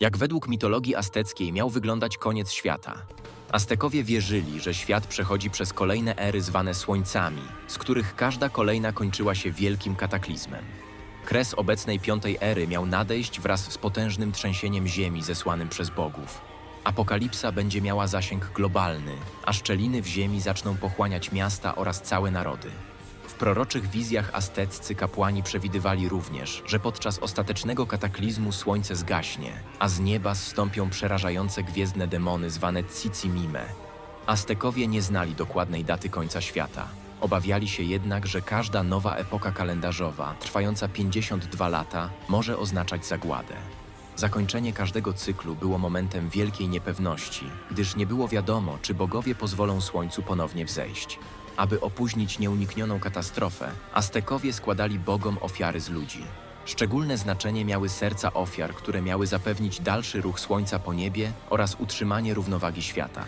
Jak według mitologii azteckiej miał wyglądać koniec świata. Aztekowie wierzyli, że świat przechodzi przez kolejne ery zwane słońcami, z których każda kolejna kończyła się wielkim kataklizmem. Kres obecnej piątej ery miał nadejść wraz z potężnym trzęsieniem ziemi zesłanym przez bogów. Apokalipsa będzie miała zasięg globalny, a szczeliny w ziemi zaczną pochłaniać miasta oraz całe narody. Proroczych wizjach azteccy kapłani przewidywali również, że podczas ostatecznego kataklizmu słońce zgaśnie, a z nieba zstąpią przerażające gwiezdne demony zwane Tsitsimime. Aztekowie nie znali dokładnej daty końca świata. Obawiali się jednak, że każda nowa epoka kalendarzowa, trwająca 52 lata, może oznaczać zagładę. Zakończenie każdego cyklu było momentem wielkiej niepewności, gdyż nie było wiadomo, czy bogowie pozwolą słońcu ponownie wzejść. Aby opóźnić nieuniknioną katastrofę, Aztekowie składali bogom ofiary z ludzi. Szczególne znaczenie miały serca ofiar, które miały zapewnić dalszy ruch słońca po niebie oraz utrzymanie równowagi świata.